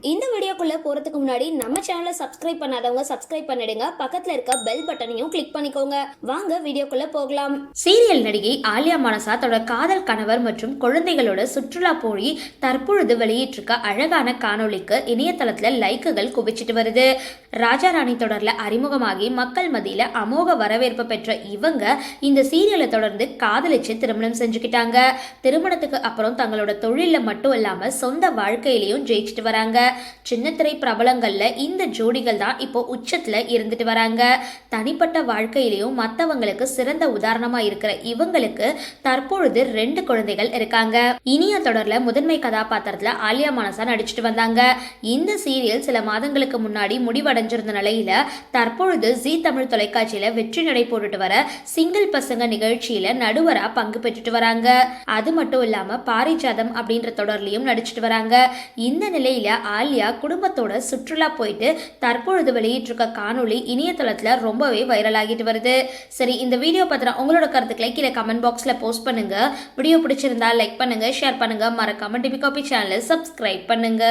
இந்த வீடியோக்குள்ளே போறதுக்கு முன்னாடி நம்ம சேனலை சப்ஸ்கிரைப் பண்ணாதவங்க சப்ஸ்கிரைப் பண்ணிடுங்க. பக்கத்தில் இருக்க பெல் பட்டனையும் கிளிக் பண்ணிக்கோங்க. வாங்க வீடியோக்குள்ளே போகலாம். சீரியல் நடிகை ஆலியா மனசா தன்னோட காதல் கணவர் மற்றும் குழந்தைகளோட சுற்றுலா போய் தற்பொழுது வெளியிட்டிருக்க அழகான காணொளிக்கு இணையதளத்தில் லைக்குகள் குவிச்சிட்டு வருது. ராஜா ராணி தொடரில் அறிமுகமாகி மக்கள் மத்தியில் அமோக வரவேற்பு பெற்ற இவங்க இந்த சீரியலை தொடர்ந்து காதலிச்சு திருமணம் செஞ்சுக்கிட்டாங்க. திருமணத்துக்கு அப்புறம் தங்களோட தொழிலில் மட்டும் இல்லாமல் சொந்த வாழ்க்கையிலையும் ஜெயிச்சிட்டு வராங்க. சின்ன சின்னத்திரை பிரபலங்களில் இந்த ஜோடிகள் தான் இப்போ உச்சத்தில் இருந்துட்டு வராங்க. தனிப்பட்ட வாழ்க்கையிலையும் மற்றவங்களுக்கு சிறந்த உதாரணமாக இருக்கிற இவங்களுக்கு தற்பொழுது ரெண்டு குழந்தைகள் இருக்காங்க. இனிய தொடரில் முதன்மை கதாபாத்திரத்தில் ஆலியா மனசா நடிச்சிட்டு வந்தாங்க. இந்த சீரியல் சில மாதங்களுக்கு முன்னாடி முடிவடைஞ்சிருந்த நிலையில தற்பொழுது ஜீ தமிழ் தொலைக்காட்சியில் வெற்றி நடை போட்டுட்டு வர சிங்கிள் பசங்க நிகழ்ச்சியில் நடுவராக பங்கு பெற்றுட்டு வராங்க. அது மட்டும் இல்லாமல் பாரிஜாதம் அப்படின்ற தொடர்லையும் நடிச்சிட்டு வராங்க. இந்த நிலையில ஆலியா குடும்பத்தோட சுற்றுலா போயிட்டு தற்பொழுது வெளியிட்டிருக்க காணொளி இணையதளத்தில் ரொம்பவே வைரல் ஆகிட்டு வருது. சரி இந்த வீடியோ பத்தின உங்களோட கருத்துக்களை கீழே கமெண்ட் பாக்ஸில் போஸ்ட் பண்ணுங்க. வீடியோ பிடிச்சிருந்தா லைக் பண்ணுங்க ஷேர் பண்ணுங்க. மறக்காம டிபி காபி சேனலை சப்ஸ்கிரைப் பண்ணுங்க.